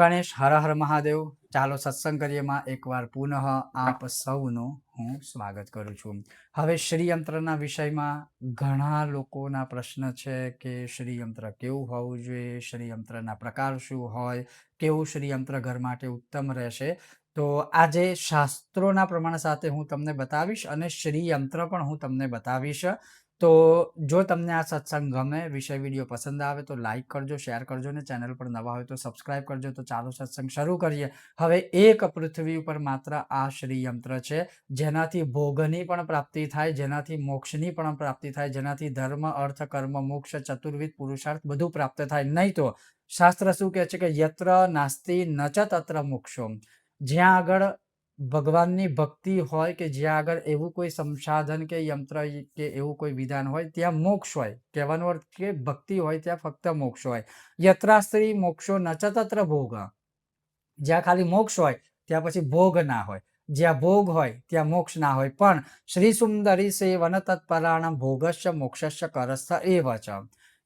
ગણેશ, હર હર મહાદેવ. ચાલો સત્સંગ કરીએમાં એકવાર. પુનઃ આપ સૌનું હું સ્વાગત કરું છું. હવે શ્રીયંત્રના વિષયમાં ઘણા લોકોના પ્રશ્ન છે કે શ્રીયંત્ર કેવું હોવું જોઈએ? શ્રીયંત્રના પ્રકાર શું હોય? કેવું શ્રીયંત્ર ઘર માટે ઉત્તમ રહેશે? તો આજે શાસ્ત્રોના પ્રમાણ સાથે હું તમને બતાવીશ અને શ્રીયંત્ર પણ હું તમને બતાવીશ. તો જો તમને આ સત્સંગ ગમે, વિષય વીડિયો પસંદ આવે તો લાઈક કરજો, શેર કરજો ને ચેનલ પર નવા હોય તો સબસ્ક્રાઇબ કરજો. તો ચાલો સત્સંગ શરૂ કરીએ. હવે એક પૃથ્વી ઉપર માત્ર આ શ્રીયંત્ર છે, જેનાથી ભોગની પણ પ્રાપ્તિ થાય, જેનાથી મોક્ષની પણ પ્રાપ્તિ થાય, જેનાથી ધર્મ, અર્થ, કર્મ, મોક્ષ, ચતુર્વિધ, પુરુષાર્થ બધું પ્રાપ્ત થાય. નહીં તો શાસ્ત્ર શું કહે છે કે યત્ર નાસ્તિ નચ તત્ર મોક્ષો જ્યાં આગળ ભગવાનની ભક્તિ હોય કે જ્યાં આગળ એવું કોઈ સંસાધન કે યંત્ર કે એવું કોઈ વિધાન હોય, ત્યાં મોક્ષ હોય. કહેવાનો અર્થ કે ભક્તિ હોય ત્યાં ફક્ત મોક્ષ હોય. યત્રાસ્ત્રી મોક્ષો નચતત્ર ભોગ. જ્યાં ખાલી મોક્ષ હોય, ત્યાં પછી ભોગ ના હોય. જ્યાં ભોગ હોય, ત્યાં મોક્ષ ના હોય. પણ શ્રી સુંદરી સેવન તત્પરાણ ભોગસ્ય મોક્ષસ્ય કરસ્થ એવ ચ.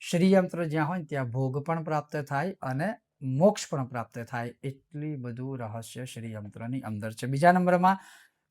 શ્રીયંત્ર જ્યાં હોય, ત્યાં ભોગ પણ પ્રાપ્ત થાય અને મોક્ષ પણ પ્રાપ્ત થાય એટલી બધું રહસ્ય શ્રીયંત્રની અંદર છે. બીજા નંબરમાં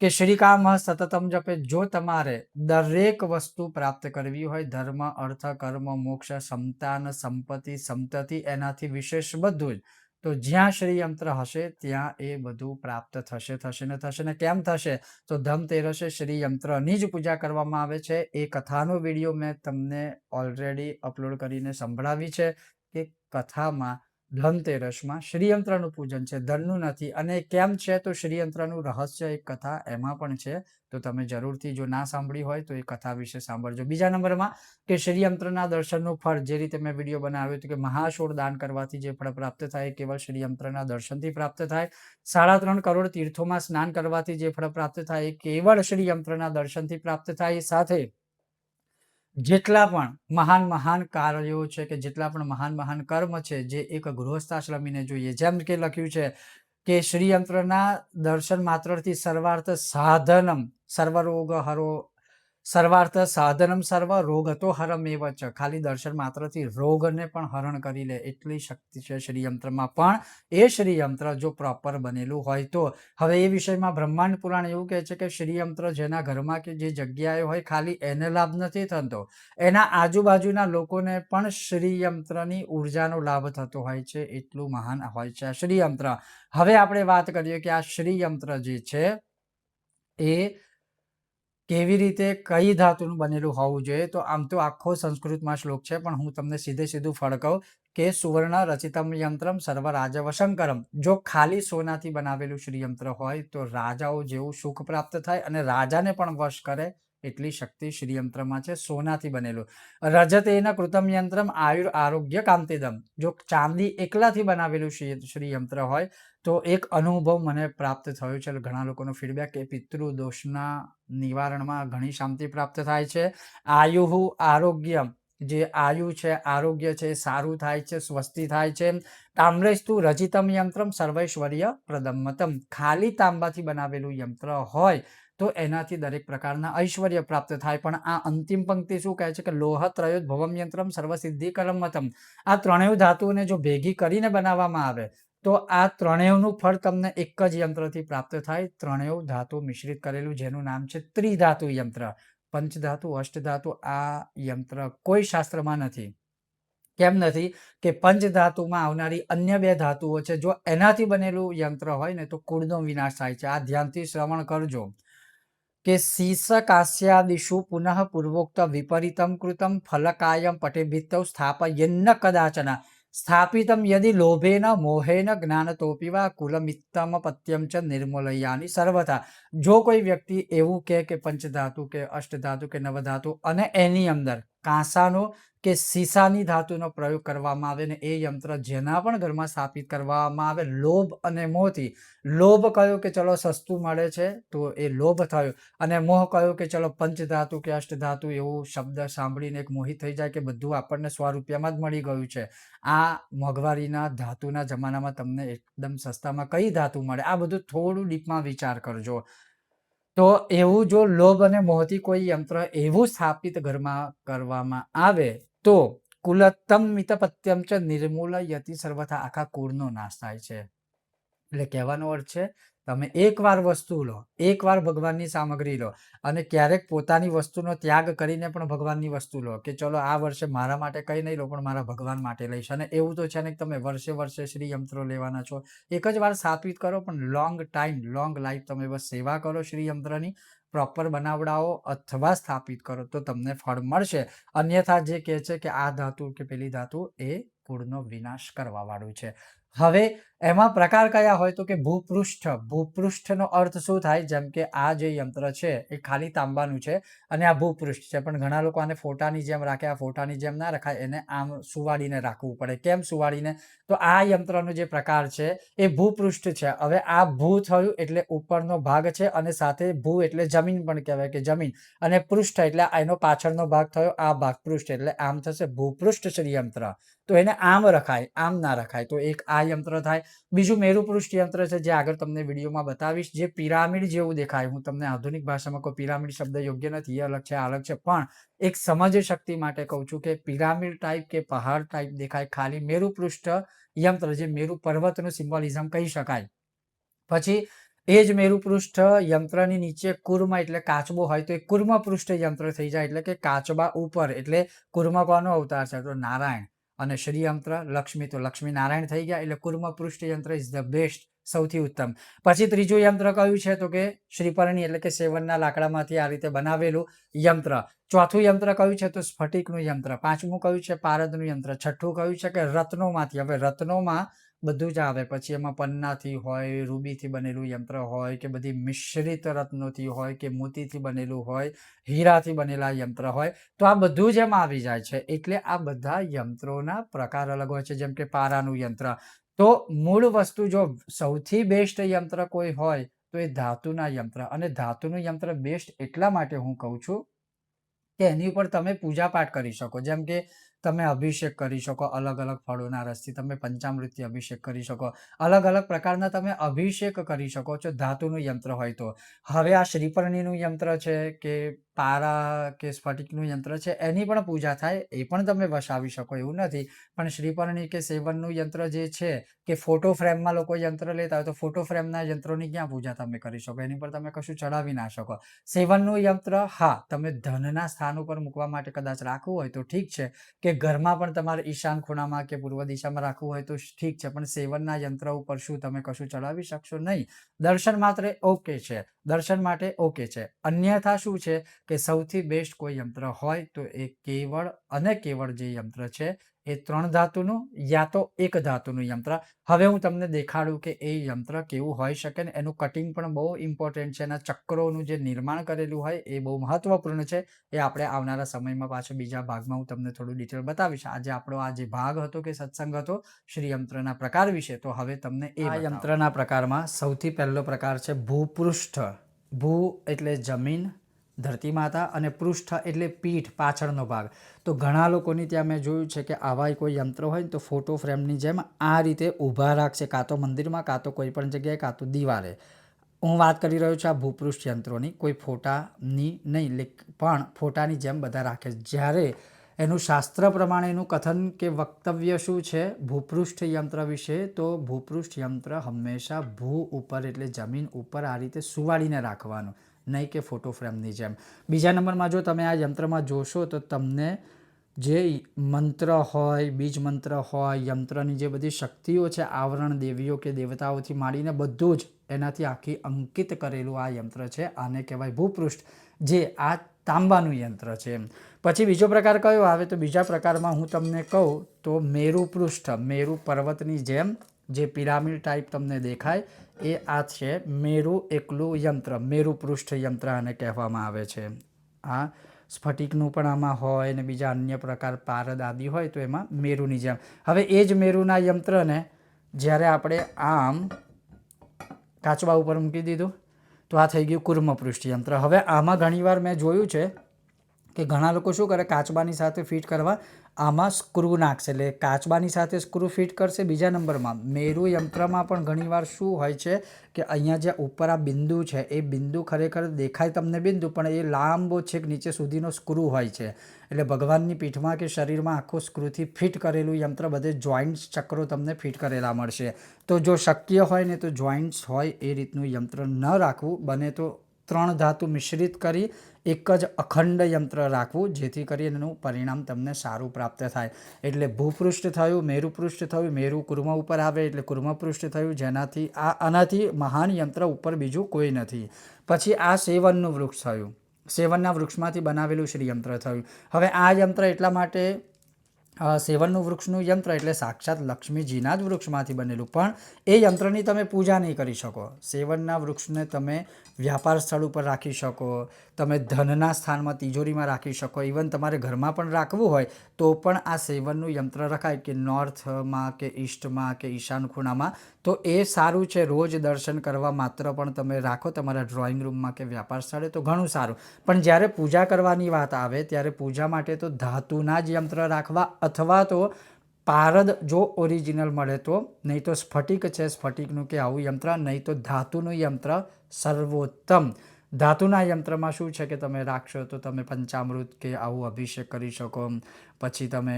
કે શ્રીકામ સતતમ જપે જો તમારે દરેક વસ્તુ પ્રાપ્ત કરવી હોય, ધર્મ, અર્થ, કર્મ, મોક્ષ સમતાન સંપત્તિ, સંતતિ, એનાથી વિશેષ બધું જ, તો જ્યાં શ્રી યંત્ર હશે ત્યાં એ બધું પ્રાપ્ત થશે થશે ને થશે ને કેમ થશે? તો ધમતેરસે શ્રીયંત્રની જ પૂજા કરવામાં આવે છે. એ કથાનો વીડિયો મેં તમને ઓલરેડી અપલોડ કરીને સંભળાવી છે કે કથામાં ધનતેરસમાં શ્રીયંત્રનું પૂજન છે, ધનનું નથી. અને કેમ છે? તો શ્રીયંત્રનું રહસ્ય એક કથા એમાં પણ છે. તો તમે જરૂરથી જો ના સાંભળી હોય તો એ કથા વિશે સાંભળજો. બીજા નંબરમાં કે શ્રીયંત્રના દર્શનનું ફળ. જે રીતે મેં વીડિયો બનાવ્યો હતો કે મહાશોળ દાન કરવાથી જે ફળ પ્રાપ્ત થાય કેવળ શ્રીયંત્રના દર્શનથી પ્રાપ્ત થાય. સાડા ત્રણ કરોડ તીર્થોમાં સ્નાન કરવાથી જે ફળ પ્રાપ્ત થાય એ કેવળ શ્રીયંત્રના દર્શનથી પ્રાપ્ત થાય. એ સાથે જેટલા પણ મહાન મહાન કાર્યો છે કે જેટલા પણ મહાન મહાન કર્મ છે, જે એક ગૃહસ્થાશ્રમીને જોઈએ, જેમ કે લખ્યું છે કે શ્રીયંત્રના દર્શન માત્રથી સર્વાર્થ સાધનમ સર્વરોગ હરો સર્વાર્થ સાધનમ સર્વ રોગ હતો હરમ એવ ચ ખાલી દર્શન માત્રથી રોગને પણ હરણ કરી લે એટલી શક્તિ છે શ્રીયંત્રમાં. પણ એ શ્રીયંત્ર જો પ્રોપર બનેલું હોય તો. હવે એ વિષયમાં બ્રહ્માંડ પુરાણ એવું કહે છે કે શ્રીયંત્ર જેના ઘરમાં કે જે જગ્યાએ હોય ખાલી એને લાભ નથી થતો. એના આજુબાજુના લોકોને પણ શ્રીયંત્રની ઉર્જાનો લાભ થતો હોય છે એટલું મહાન હોય છે આ શ્રીયંત્ર. હવે આપણે વાત કરીએ કે આ શ્રીયંત્ર જે છે એ કેવી રીતે કઈ ધાતુનું બનેલું હોવું જોઈએ? તો આમ તો આખો સંસ્કૃતમાં શ્લોક છે, પણ હું તમને સીધે સીધું ફળકવ કે સુવર્ણ રચિતમ યંત્રમ સર્વ રાજવશંકરમ જો ખાલી સોનાથી બનાવેલું શ્રીયંત્ર હોય, તો રાજાઓ જેવું સુખ પ્રાપ્ત થાય અને રાજાને પણ વશ કરે એટલી શક્તિ શ્રીયંત્રમાં છે, સોનાથી બનેલું. રજતેના કૃતમ યંત્રમ આયુર આરોગ્ય કાંતિદમ. જો ચાંદી એકલાથી બનાવેલું શ્રીયંત્ર હોય, તો એક અનુભવ મને પ્રાપ્ત થયો છે. ઘણા લોકોનો ફીડબેક કે પિતૃ દોષના નિવારણમાં ઘણી શાંતિ પ્રાપ્ત થાય છે. આયુહુ આરોગ્ય, જે આયુ છે, આરોગ્ય છે, સારું થાય છે, સ્વસ્તિ થાય છે. તામ્રેસ્તુ રજિતમ યંત્રમ સર્વૈશ્વર્ય પ્રદમ્મતમ. ખાલી તાંબાથી બનાવેલું યંત્ર હોય તો એનાથી દરેક પ્રકારના ઐશ્વર્ય પ્રાપ્ત થાય. પણ આ અંતિમ પંક્તિ શું કહે છે કે લોહ ત્રયોદ ભવમ યંત્રમ સર્વસિદ્ધિ કરમતમ આ ત્રણેય ધાતુઓને જો ભેગી કરીને બનાવવામાં આવે તો આ ત્રણેયનું ફળ તમને એક જ યંત્રથી પ્રાપ્ત થાય. ત્રણેય ધાતુ મિશ્રિત કરેલું, જેનું નામ છે ત્રિધાતુ યંત્ર. પંચધાતુ, અષ્ટધાતુ આ યંત્ર કોઈ શાસ્ત્રમાં નથી. કેમ નથી? કે પંચધાતુમાં આવનારી અન્ય બે ધાતુઓ છે. જો એનાથી બનેલું યંત્ર હોય ને, તો કુળનો વિનાશ થાય છે. આ ધ્યાનથી શ્રવણ કરજો. કે શીર્ષકાસ્યાદિશુ પુનઃ પૂર્વોક્ત વિપરીતમ કૃતમ ફલકાયમ પટેભિત્તૌ સ્થાપયન્ન કદાચના. સ્થાપિતમ યદિ લોભેન મોહેન જ્ઞાનતોપી વા કુલમિત્તમ પત્યમ ચ નિર્મૂલયાની સર્વથા જો કોઈ વ્યક્તિ એવું કહે કે પંચધાતુ કે અષ્ટધાતુ કે નવધાતુ અને એની અંદર કાંસાનો કે સીસાની ધાતુનો પ્રયોગ કરવામાં આવે ને એ યંત્ર જેના પણ ઘરમાં સ્થાપિત કરવામાં આવે, લોભ અને મોહથી. લોભ કયો કે ચલો સસ્તું મળે છે, તો એ લોભ થયો. અને મોહ કયો કે ચલો પંચધાતુ કે અષ્ટધાતુ એવું શબ્દ સાંભળીને એક મોહિત થઈ જાય કે બધું આપણને સો રૂપિયામાં જ મળી ગયું છે. આ મોંઘવારીના ધાતુના જમાનામાં તમને એકદમ સસ્તામાં કઈ ધાતુ મળે? આ બધું થોડું ડીપમાં વિચાર કરજો. તો એવું જો લોભ અને મોહથી કોઈ યંત્ર એવું સ્થાપિત ઘરમાં કરવામાં આવે, તો કુલત્તમ મિતપત્યમ ચ નિર્મૂલ યતિ સર્વથા આખા કુળનો નાશ થાય છે. એટલે કહેવાનો અર્થ છે, તમે એકવાર વસ્તુ લો, એકવાર ભગવાનની સામગ્રી લો અને ક્યારેક પોતાની વસ્તુનો ત્યાગ કરીને પણ ભગવાનની વસ્તુ લો કે ચલો આ વર્ષે મારા માટે કંઈ નહીં લો, પણ મારા ભગવાન માટે લઈશ. અને એવું તો છે ને તમે વર્ષે વર્ષે શ્રી યંત્રો લેવાના છો. એક જ વાર સ્થાપિત કરો, પણ લોંગ ટાઈમ, લોંગ લાઈફ તમે બસ સેવા કરો શ્રી યંત્રની, પ્રોપર બનાવડાવો અથવા સ્થાપિત કરો તો તમને ફળ મળશે. અન્યથા જે કહે છે કે આ ધાતુ કે પેલી ધાતુ એ કુળનો વિનાશ કરવાવાળું છે. હવે એમાં પ્રકાર કયા હોય તો કે ભૂપૃષ્ઠ. ભૂપૃષ્ઠનો અર્થ શું થાય? જેમ કે આ જે યંત્ર છે, એ ખાલી તાંબાનું છે અને આ ભૂપૃષ્ઠ છે. પણ ઘણા લોકો આને ફોટાની જેમ રાખે, આ ફોટાની જેમ ના રખાય, એને આમ સુવાડીને રાખવું પડે. કેમ સુવાડીને? તો આ યંત્રનો જે પ્રકાર છે, એ ભૂપૃષ્ઠ છે. હવે આ ભૂ થયું એટલે ઉપરનો ભાગ છે અને સાથે ભૂ એટલે જમીન પણ કહેવાય કે જમીન. અને પૃષ્ઠ એટલે એનો પાછળનો ભાગ થયો, આ ભાગ પૃષ્ઠ એટલે આમ થશે ભૂપૃષ્ઠ શ્રી યંત્ર. તો એને આમ રખાય, આમ ના રખાય. તો એક આ યંત્ર થાય બીજું મેરુપૃષ્ઠ યંત્ર છે જે આગળ તમને વિડીયોમાં બતાવીશ. જે પિરામિડ જેવું દેખાય. હું તમને આધુનિક ભાષામાં કોઈ પિરામિડ શબ્દ યોગ્ય નથી, એ અલગ છે અલગ છે. પણ એક સમજ શક્તિ માટે કહું છું કે પિરામિડ ટાઈપ કે પહાડ ટાઈપ દેખાય. ખાલી મેરુપૃષ્ઠ યંત્ર જે મેરુ પર્વતનું સિમ્બોલિઝમ કહી શકાય. પછી એ જ મેરુપૃષ્ઠ યંત્રની નીચે કુર્મ એટલે કાચબો હોય તો એ કુર્મ પૃષ્ઠ યંત્ર થઈ જાય. એટલે કે કાચબા ઉપર. એટલે કુર્મ કોનો અવતાર છે? તો નારાયણ. અને શ્રી યંત્ર લક્ષ્મી તો લક્ષ્મી નારાયણ થઈ ગયા, એટલે કુર્મ પૃષ્ઠ યંત્ર ઇઝ ધ બેસ્ટ સૌથી ઉત્તમ. પછી ત્રીજું યંત્ર કયું છે તો કે શ્રીપર્ણી એટલે કે સેવનના લાકડામાંથી આ રીતે બનાવેલું યંત્ર. ચોથું યંત્ર કયું છે તો સ્ફટિકનું યંત્ર. પાંચમું કયું છે? પારદનું યંત્ર. છઠ્ઠું કયું છે કે રત્નોમાંથી? હવે રત્નોમાં બધું જ આવે. પછી એમાં પન્નાથી હોય, રૂબીથી બનેલું યંત્ર હોય કે બધી મિશ્રિત રત્નોથી હોય કે મોતીથી બનેલું હોય, હીરાથી બનેલા યંત્ર હોય, તો આ બધું જ એમાં આવી જાય છે. એટલે આ બધા યંત્રોના પ્રકાર અલગ હોય છે. જેમ કે પારાનું યંત્ર. તો મૂળ વસ્તુ જો સૌથી બેસ્ટ યંત્ર કોઈ હોય, તો એ ધાતુના યંત્ર. અને ધાતુનું યંત્ર બેસ્ટ એટલા માટે હું કહું છું કે એની ઉપર તમે પૂજા પાઠ કરી શકો. જેમ કે તમે અભિષેક કરી શકો અલગ અલગ ફળોના રસથી, તમે પંચામૃતથી અભિષેક કરી શકો. અલગ અલગ પ્રકારના તમે અભિષેક કરી શકો છો ધાતુનું યંત્ર હોય તો. હવે આ શ્રીપર્ણીનું યંત્ર છે કે પારા કે સ્ફટિકનું યંત્ર છે, એની પણ પૂજા થાય, એ પણ તમે વસાવી શકો, એવું નથી. પણ શ્રીપર્ણી કે સેવનનું યંત્ર જે છે, કે ફોટો ફ્રેમમાં લોકો યંત્ર લેતા હોય તો ફોટો ફ્રેમના યંત્રોની ક્યાં પૂજા તમે કરી શકો? એની પર તમે કશું ચડાવી ના શકો. સેવનનું યંત્ર, હા, તમે ધનના સ્થાન ઉપર મૂકવા માટે કદાચ રાખવું હોય તો ઠીક છે, કે ઘરમાં પણ તમારે ઈશાન ખૂણામાં કે પૂર્વ દિશામાં રાખવું હોય તો ઠીક છે, પણ સેવનના યંત્ર ઉપર શું તમે કશું ચડાવી શકશો નહીં? દર્શન માત્ર ઓકે છે. દર્શન માટે ઓકે છે. અન્યથા શું છે કે સૌથી બેસ્ટ કોઈ યંત્ર હોય તો એ કેવળ અને કેવળ જે યંત્ર છે એ ત્રણ ધાતુનું યા તો એક ધાતુનું યંત્ર. હવે હું તમને દેખાડું કે એ યંત્ર કેવું હોઈ શકે ને એનું કટિંગ પણ બહુ ઇમ્પોર્ટન્ટ છે એના ચક્રોનું જે નિર્માણ કરેલું હોય એ બહુ મહત્વપૂર્ણ છે. એ આપણે આવનારા સમયમાં પાછો બીજા ભાગમાં હું તમને થોડું ડિટેલ બતાવીશ. આજે આપણો આ જે ભાગ હતો કે સત્સંગ હતો શ્રી યંત્રના પ્રકાર વિશે તો હવે તમને એ યંત્રના પ્રકારમાં સૌથી પહેલો પ્રકાર છે ભૂપૃષ્ઠ ભૂ એટલે જમીન ધરતી માતા અને પૃષ્ઠ એટલે પીઠ પાછળનો ભાગ. તો ઘણા લોકોની ત્યાં મેં જોયું છે કે આવા કોઈ યંત્ર હોય તો ફોટો ફ્રેમની જેમ આ રીતે ઊભા રાખશે, કાં તો મંદિરમાં, કાં તો કોઈ પણ જગ્યાએ, કાં તો દિવાલે. હું વાત કરી રહ્યો છું આ ભૂપૃષ્ઠ યંત્રોની. કોઈ ફોટાની નહીં પણ ફોટાની જેમ બધા રાખે. જ્યારે એનું શાસ્ત્ર પ્રમાણેનું કથન કે વક્તવ્ય શું છે ભૂપૃષ્ઠ યંત્ર વિશે, તો ભૂપૃષ્ઠ યંત્ર હંમેશા ભૂ ઉપર એટલે જમીન ઉપર આ રીતે સુવાડીને રાખવાનું. નહીં કે ફોટો ફ્રેમની જેમ. બીજા નંબરમાં જો તમે આ યંત્રમાં જોશો તો તમને જે મંત્ર હોય, બીજ મંત્ર હોય, યંત્રની જે બધી શક્તિઓ છે, આવરણ દેવીઓ કે દેવતાઓથી માંડીને બધું જ એનાથી આખી અંકિત કરેલું આ યંત્ર છે. આને કહેવાય ભૂપૃષ્ઠ, જે આ તાંબાનું યંત્ર છે પછી બીજો પ્રકાર કયો આવે તો બીજા પ્રકારમાં હું તમને કહું તો મેરુ પૃષ્ઠ, મેરુ પર્વતની જેમ જે પિરામિડ ટાઈપ તમને દેખાય, એ આ છે મેરુ એકલું યંત્ર, મેરુ પૃષ્ઠ યંત્ર આને કહેવામાં આવે છે. આ સ્ફટિકનું પણ આમાં હોય ને બીજા અન્ય પ્રકાર પારદ આદિ હોય તો એમાં મેરુની જેમ. હવે એ જ મેરુના યંત્રને જ્યારે આપણે આમ કાચબા ઉપર મૂકી દીધું, તો આ થઈ ગયું કુર્મ પૃષ્ઠ યંત્ર. હવે આમાં ઘણીવાર મેં જોયું છે કે ઘણા લોકો શું કરે, કાચબાની સાથે ફિટ કરવા, આમાં સ્ક્રૂ નાખશે. એટલે કાચબાની સાથે સ્ક્રૂ ફિટ કરશે બીજા નંબરમાં. મેરુ યંત્રમાં પણ ઘણીવાર શું હોય છે કે અહીંયા જે ઉપર આ બિંદુ છે, એ બિંદુ ખરેખર દેખાય તમને બિંદુ, પણ એ લાંબો છેક નીચે સુધીનો સ્ક્રૂ હોય છે. એટલે ભગવાનની પીઠમાં કે શરીરમાં આખું સ્ક્રૂથી ફિટ કરેલું યંત્ર બધે જોઈન્ટ્સ, ચક્રો તમને ફિટ કરેલા મળશે. તો જો શક્ય હોય ને તો જોઈન્ટ્સ હોય એ રીતનું યંત્ર ન રાખવું, બને તો ત્રણ ધાતુ મિશ્રિત કરી એક જ અખંડ યંત્ર રાખવું, જેથી કરીને એનું પરિણામ તમને સારું પ્રાપ્ત થાય. એટલે ભૂપૃષ્ઠ થયું, મેરુપૃષ્ઠ થયું, મેરુ કુર્મ ઉપર આવે એટલે કુર્મપૃષ્ઠ થયું, જેનાથી આ આનાથી મહાન યંત્ર ઉપર બીજું કોઈ નથી. પછી આ સેવનનું વૃક્ષ થયું. સેવનના વૃક્ષમાંથી બનાવેલું શ્રીયંત્ર થયું. હવે આ યંત્ર એટલા માટે સેવનનું વૃક્ષનું યંત્ર એટલે સાક્ષાત લક્ષ્મીજીના જ વૃક્ષમાંથી બનેલું. પણ એ યંત્રની તમે પૂજા નહીં કરી શકો. સેવનના વૃક્ષને તમે વ્યાપાર સ્થળ ઉપર રાખી શકો, તમે ધનના સ્થાનમાં તિજોરીમાં રાખી શકો. ઇવન તમારે ઘરમાં પણ રાખવું હોય તો પણ આ સેવનનું યંત્ર રખાય કે નોર્થમાં કે ઈસ્ટમાં કે ઈશાન ખૂણામાં. તો એ સારું છે. રોજ દર્શન કરવા માત્ર પણ તમે રાખો તમારા ડ્રોઈંગ રૂમમાં કે વ્યાપાર સ્થળે તો ઘણું સારું. પણ જ્યારે પૂજા કરવાની વાત આવે ત્યારે પૂજા માટે તો ધાતુના જ યંત્ર રાખવા અથવા તો પારદ જો ઓરિજિનલ મળે તો, નહીં તો સ્ફટિક છે, સ્ફટિકનું કે આવું યંત્ર, નહીં તો ધાતુનું યંત્ર સર્વોત્તમ. ધાતુના યંત્રમાં શું છે કે તમે રાખશો તો તમે પંચામૃત કે આવું અભિષેક કરી શકો. પછી તમે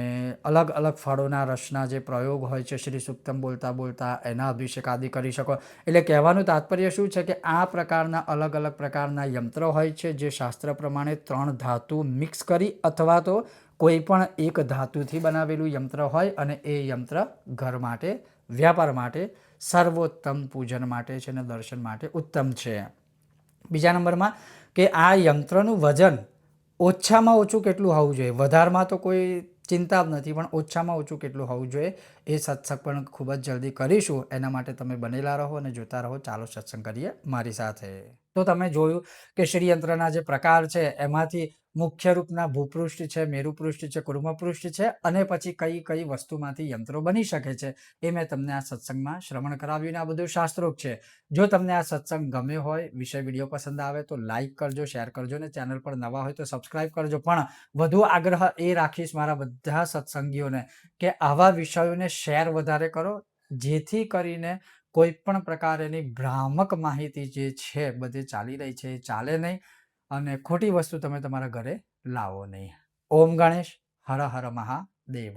અલગ અલગ ફળોના રસના જે પ્રયોગ હોય છે, શ્રી સુક્તમ બોલતા બોલતા એના અભિષેક આદિ કરી શકો. એટલે કહેવાનું તાત્પર્ય શું છે કે આ પ્રકારના અલગ અલગ પ્રકારના યંત્રો હોય છે, જે શાસ્ત્ર પ્રમાણે ત્રણ ધાતુ મિક્સ કરી અથવા તો કોઈ પણ એક ધાતુથી બનાવેલું યંત્ર હોય અને એ યંત્ર ઘર માટે, વ્યાપાર માટે, સર્વોત્તમ પૂજન માટે છે અને દર્શન માટે ઉત્તમ છે. બીજા નંબરમાં કે આ યંત્રનું વજન ઓછામાં ઓછું કેટલું હોવું જોઈએ? વધારમાં તો કોઈ ચિંતા જ નથી, પણ ઓછામાં ઓછું કેટલું હોવું જોઈએ એ સત્સંગ પણ ખૂબ જ જલ્દી કરીશું. એના માટે તમે બનેલા રહો અને જોતા રહો. ચાલો સત્સંગ કરીએ મારી સાથે. તો તમે જોયું કે શ્રીયંત્રના જે પ્રકાર છે, એમાંથી મુખ્ય રૂપના ભૂપૃષ્ઠ છે, મેરુપૃષ્ઠ છે, કુર્મપૃષ્ઠ છે અને પછી કઈ કઈ વસ્તુમાંથી યંત્રો બની શકે છે એ મેં તમને આ સત્સંગમાં શ્રવણ કરાવ્યું આ બધું શાસ્ત્રોક છે. જો તમને આ સત્સંગ ગમ્યો હોય વિષય વીડિયો પસંદ આવે તો લાઈક કરજો શેર કરજો ને ચેનલ પર નવા હોય તો સબસ્ક્રાઈબ કરજો. પણ વધુ આગ્રહ એ રાખીશ મારા બધા સત્સંગીઓને કે આવા વિષયોને શેર વધારે કરો, જેથી કરીને કોઈ પણ પ્રકારની ભ્રામક માહિતી જે છે, બધે ચાલી રહી છે, એ ચાલે નહીં. અને ખોટી વસ્તુ તમે તમારા ઘરે લાવો નહીં. ઓમ ગણેશ હર હર મહાદેવ.